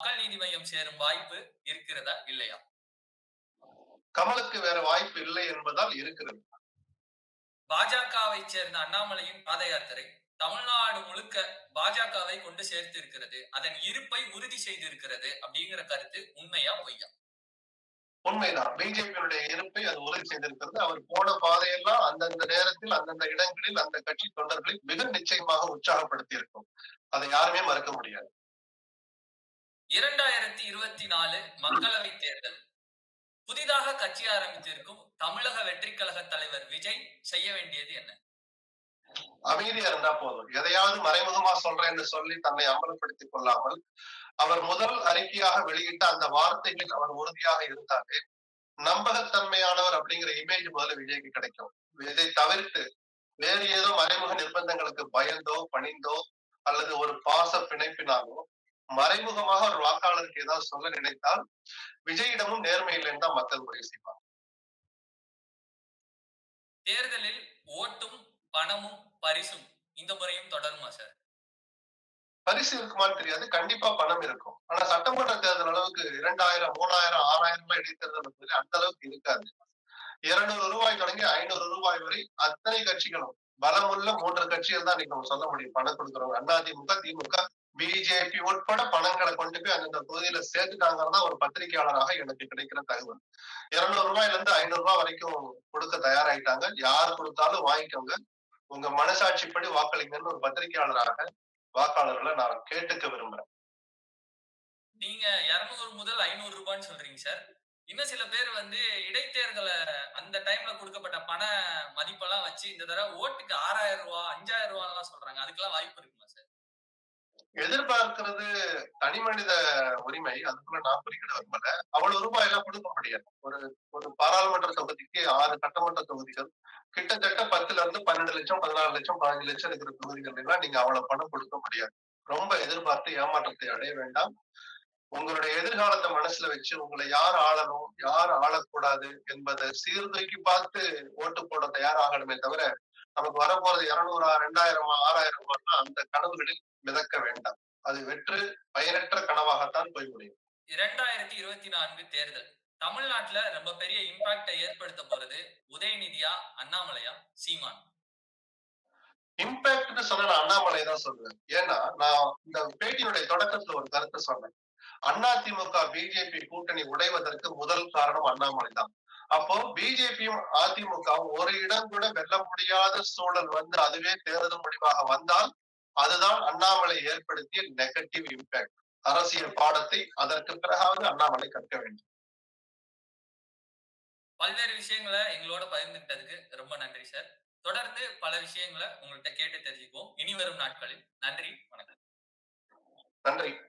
மக்கள் நீதி மையம் சேரும் வாய்ப்பு இருக்கிறதா இல்லையா? கமலுக்கு வேற வாய்ப்பு இல்லை என்பதால் இருக்கிறது. பாஜகவை சேர்ந்த அண்ணாமலையின் பாத யாத்திரை தமிழ்நாடு முழுக்க பாஜகவை கொண்டு சேர்த்து இருக்கிறது அதன் இருப்பை உறுதி செய்திருக்கிறது அப்படிங்கிற கருத்து உண்மையா பொய்யா? உண்மைதான். பிஜேபியினுடைய இருப்பை அது உறுதி செய்திருக்கிறது. அவர் போன பாதையெல்லாம் அந்தந்த நேரத்தில் அந்தந்த இடங்களில் அந்த கட்சி தொண்டர்களை மிக நிச்சயமாக உற்சாகப்படுத்தி இருக்கும் அதை யாருமே மறுக்க முடியாது. இரண்டாயிரத்தி இருபத்தி நாலு மக்களவை தேர்தல். புதிதாக கட்சி ஆரம்பித்திருக்கும் தமிழக வெற்றி கழக தலைவர் விஜய் செய்ய வேண்டியது என்ன? அமைதியா இருந்தா போதும். எதையாவது மறைமுகமா சொல்றேன்னு சொல்லி தன்னை அம்பலப்படுத்திக் கொள்ளாமல் அவர் முதல் அறிக்கையாக வெளியிட்ட அந்த வார்த்தைகளில் அவர் உறுதியாக இருந்தாலே நம்பகத்தன்மையானவர் அப்படிங்கிற இமேஜ் முதல்ல விஜய்க்கு கிடைக்கும். இதை தவிர்த்து வேறு ஏதோ மறைமுக நிர்பந்தங்களுக்கு பயந்தோ பணிந்தோ அல்லது ஒரு பாச பிணைப்பினாலோ மறைமுகமாக ஒரு வாக்காளருக்கு ஏதாவது சொல்ல நினைத்தால் விஜயிடமும் நேர்மை இல்லைன்னு தான் மக்கள் முடிவு செய்வாங்க. தேர்தலில் ஓட்டும் பணமும் பரிசும் இந்த முறையும் தொடருமா சார்? பரிசு இருக்குமான்னு தெரியாது. கண்டிப்பா பணம் இருக்கும். ஆனா சட்டமன்ற தேர்தல் அளவுக்கு இரண்டாயிரம் மூணாயிரம் ஆறாயிரம் ரூபாய் இடைத்தேர்தல் அந்த அளவுக்கு இருக்காது. இருநூறு ரூபாய் தொடங்கி ஐநூறு ரூபாய் வரை அத்தனை கட்சிகளும் பலமுள்ள மூன்று கட்சிகள் தான் நீங்க சொல்ல முடியும். பணம் கொடுக்குறவங்க அதிமுக திமுக பிஜேபி உட்பட பணங்களை கொண்டு போய் அந்தந்த பகுதியில சேர்த்துட்டாங்கன்னா ஒரு பத்திரிகையாளராக எனக்கு கிடைக்கிற தகவல். இருநூறு ரூபாயில இருந்து ஐநூறு ரூபாய் வரைக்கும் கொடுக்க தயாராயிட்டாங்க. யார் கொடுத்தாலும் வாங்கிக்கோங்க. உங்க மனசாட்சிப்படி வாக்களிங்கன்னு ஒரு பத்திரிகையாளராக வாக்காளர்களை நான் கேட்டுக்க விரும்புறேன். நீங்க இருநூறு முதல் ஐநூறு ரூபான்னு சொல்றீங்க சார். இன்னும் சில பேர் வந்து இடைத்தேர்தலை அந்த டைம்ல கொடுக்கப்பட்ட பண மதிப்பெல்லாம் வச்சு இந்த தடவை ஓட்டுக்கு ஆறாயிரம் ரூபா அஞ்சாயிரம் ரூபாய்லாம் சொல்றாங்க. அதுக்கெல்லாம் வாய்ப்பு இருக்கு. எதிர்பார்க்கிறது தனி மனித உரிமை அதுக்குள்ள நான் குறிக்கிட விரும்பல அவ்வளவு ரூபாய் எல்லாம் கொடுக்க முடியாது. ஒரு ஒரு பாராளுமன்ற தொகுதிக்கு ஆறு சட்டமன்ற தொகுதிகள் கிட்டத்தட்ட பத்துல இருந்து பன்னெண்டு லட்சம் பதினாறு லட்சம் பதினஞ்சு லட்சம் இருக்கிற தொகுதிகள் எல்லாம் நீங்க அவ்வளவு பணம் கொடுக்க முடியாது. ரொம்ப எதிர்பார்த்து ஏமாற்றத்தை அடைய வேண்டாம். உங்களுடைய எதிர்காலத்தை மனசுல வச்சு உங்களை யார் ஆளணும் யார் ஆளக்கூடாது என்பதை சீர்தூக்கி பார்த்து ஓட்டு போட தயாராகணுமே தவிர நமக்கு வரப்போறது இருநூறா ரெண்டாயிரமா ஆறாயிரமா அந்த கனவுகளில் மிதக்க வேண்டாம். அது வெற்று பயனற்ற கனவாகத்தான் போய் முடியும். இரண்டாயிரத்தி இருபத்தி நான்கு தேர்தல். தமிழ்நாட்டுல ரொம்ப பெரிய இம்பாக்டை ஏற்படுத்த போறது உதயநிதியா அண்ணாமலையா சீமான்? இம்பாக்ட்னு சொன்னா நான் அண்ணாமலை தான் சொல்லுவேன் ஏன்னா நான் இந்த பேட்டியினுடைய தொடக்கத்துல ஒரு கருத்தை சொன்னேன். அதிமுக பிஜேபி கூட்டணி உடைவதற்கு முதல் காரணம் அண்ணாமலை தான். அப்போ பிஜேபியும் அதிமுகவும் ஒரு இடம் கூட வெல்ல முடியாத சூழல் வந்து அதுவே தேர்தல் முடிவாக வந்தால் அதுதான் அண்ணாமலை ஏற்படுத்திய நெகட்டிவ் இம்பாக்ட் அரசியல் பாடத்தை அதற்கு பிறகாவது அண்ணாமலை கற்க வேண்டும். பல்வேறு விஷயங்களை எங்களோட பகிர்ந்துகிட்டதுக்கு ரொம்ப நன்றி சார் தொடர்ந்து பல விஷயங்களை உங்கள்கிட்ட கேட்டு தெரிஞ்சுக்குவோம். இனி வரும் நாட்களில் நன்றி வணக்கம். நன்றி.